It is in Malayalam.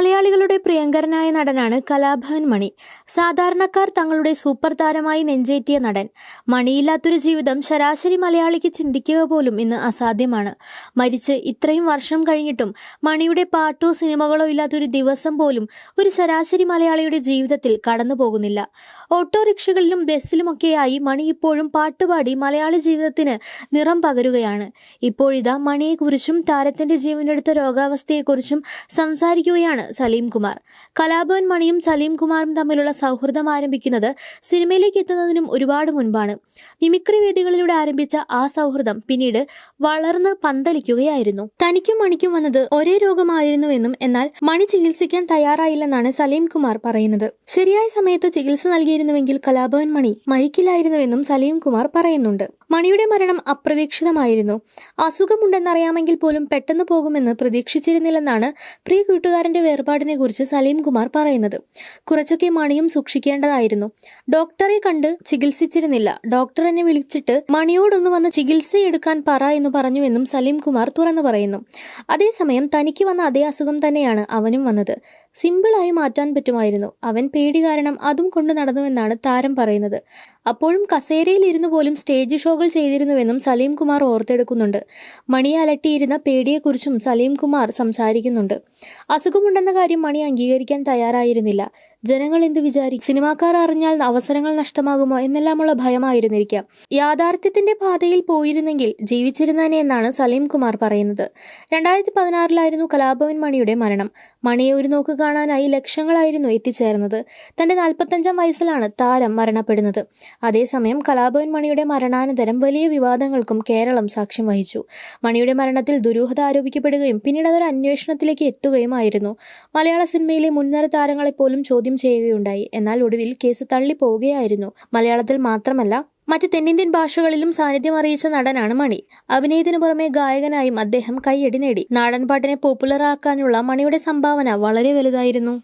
മലയാളികളുടെ പ്രിയങ്കരനായ നടനാണ് കലാഭവൻ മണി. സാധാരണക്കാർ തങ്ങളുടെ സൂപ്പർ താരമായി നെഞ്ചേറ്റിയ നടൻ. മണിയില്ലാത്തൊരു ജീവിതം ശരാശരി മലയാളിക്ക് ചിന്തിക്കുക പോലും ഇന്ന് അസാധ്യമാണ്. മരിച്ച് ഇത്രയും വർഷം കഴിഞ്ഞിട്ടും മണിയുടെ പാട്ടോ സിനിമകളോ ഇല്ലാത്തൊരു ദിവസം പോലും ഒരു ശരാശരി മലയാളിയുടെ ജീവിതത്തിൽ കടന്നു പോകുന്നില്ല. ഓട്ടോറിക്ഷകളിലും ബസ്സിലുമൊക്കെയായി മണി ഇപ്പോഴും പാട്ടുപാടി മലയാളി ജീവിതത്തിന് നിറം പകരുകയാണ്. ഇപ്പോഴിതാ മണിയെക്കുറിച്ചും താരത്തിന്റെ ജീവനെടുത്ത രോഗാവസ്ഥയെക്കുറിച്ചും സംസാരിക്കുകയാണ് സലീം കുമാർ. കലാഭവൻ മണിയും സലീം കുമാറും തമ്മിലുള്ള സൗഹൃദം ആരംഭിക്കുന്നത് സിനിമയിലേക്ക് എത്തുന്നതിനും ഒരുപാട് മുൻപാണ്. മിമിക്രി വേദികളിലൂടെ ആരംഭിച്ച ആ സൗഹൃദം പിന്നീട് വളർന്ന് പന്തലിക്കുകയായിരുന്നു. തനിക്കും മണിക്കും വന്നത് ഒരേ രോഗമായിരുന്നുവെന്നും എന്നാൽ മണി ചികിത്സിക്കാൻ തയ്യാറായില്ലെന്നാണ് സലീം കുമാർ പറയുന്നത്. ശരിയായ സമയത്ത് ചികിത്സ നൽകിയിരുന്നുവെങ്കിൽ കലാഭവൻ മണി മരിക്കില്ലായിരുന്നുവെന്നും സലീം കുമാർ പറയുന്നുണ്ട്. മണിയുടെ മരണം അപ്രതീക്ഷിതമായിരുന്നു. അസുഖമുണ്ടെന്നറിയാമെങ്കിൽ പോലും പെട്ടെന്ന് പോകുമെന്ന് പ്രതീക്ഷിച്ചിരുന്നില്ലെന്നാണ് പ്രിയ കൂട്ടുകാരന്റെ വേർപാടിനെ കുറിച്ച് സലീം കുമാർ പറയുന്നത്. കുറച്ചൊക്കെ മണിയും സൂക്ഷിക്കേണ്ടതായിരുന്നു. ഡോക്ടറെ കണ്ട് ചികിത്സിച്ചിരുന്നില്ല. ഡോക്ടർ എന്നെ വിളിച്ചിട്ട് മണിയോടൊന്ന് വന്ന് ചികിത്സയെടുക്കാൻ പറ എന്ന് പറഞ്ഞുവെന്നും സലീം കുമാർ തുറന്നു പറയുന്നു. അതേസമയം തനിക്ക് വന്ന അതേ അസുഖം തന്നെയാണ് അവനും വന്നത്. സിമ്പിളായി മാറ്റാൻ പറ്റുമായിരുന്നു. അവൻ പേടി കാരണം അതും കൊണ്ട് നടന്നുവെന്നാണ് താരം പറയുന്നത്. അപ്പോഴും കസേരയിൽ ഇരുന്നു പോലും സ്റ്റേജ് ഷോകൾ ചെയ്തിരുന്നുവെന്നും സലീം കുമാർ ഓർത്തെടുക്കുന്നുണ്ട്. മണി അലട്ടിയിരുന്ന പേടിയെക്കുറിച്ചും സലീം കുമാർ സംസാരിക്കുന്നുണ്ട്. അസുഖമുണ്ടെന്ന കാര്യം മണി അംഗീകരിക്കാൻ തയ്യാറായിരുന്നില്ല. ജനങ്ങൾ എന്ത് വിചാരിക്കും സിനിമാക്കാർ അറിഞ്ഞാൽ അവസരങ്ങൾ നഷ്ടമാകുമോ എന്നെല്ലാമുള്ള ഭയമായിരുന്നിരിക്കാം. യാഥാർത്ഥ്യത്തിന്റെ പാതയിൽ പോയിരുന്നെങ്കിൽ ജീവിച്ചിരുന്നേനെ എന്നാണ് സലീം കുമാർ പറയുന്നത്. രണ്ടായിരത്തി പതിനാറിലായിരുന്നു കലാഭവൻ മണിയുടെ മരണം. മണിയെ ഒരു നോക്ക് കാണാനായി ലക്ഷങ്ങളായിരുന്നു എത്തിച്ചേർന്നത്. തന്റെ നാൽപ്പത്തഞ്ചാം വയസ്സിലാണ് താരം മരണപ്പെടുന്നത്. അതേസമയം കലാഭവൻ മണിയുടെ മരണാനന്തരം വലിയ വിവാദങ്ങൾക്കും കേരളം സാക്ഷ്യം വഹിച്ചു. മണിയുടെ മരണത്തിൽ ദുരൂഹത ആരോപിക്കപ്പെടുകയും പിന്നീട് അതൊരു അന്വേഷണത്തിലേക്ക് എത്തുകയുമായിരുന്നു. മലയാള സിനിമയിലെ മുൻനിര താരങ്ങളെ പോലും ചോദ്യം ചെയ്യുകയുണ്ടായി. എന്നാൽ ഒടുവിൽ കേസ് തള്ളിപ്പോവുകയായിരുന്നു. മലയാളത്തിൽ മാത്രമല്ല മറ്റ് തെന്നിന്ത്യൻ ഭാഷകളിലും സാന്നിധ്യം അറിയിച്ച നടനാണ് മണി. അഭിനയത്തിനു പുറമെ ഗായകനായും അദ്ദേഹം കൈയടി നേടി. നാടൻപാട്ടിനെ പോപ്പുലറാക്കാനുള്ള മണിയുടെ സംഭാവന വളരെ വലുതായിരുന്നു.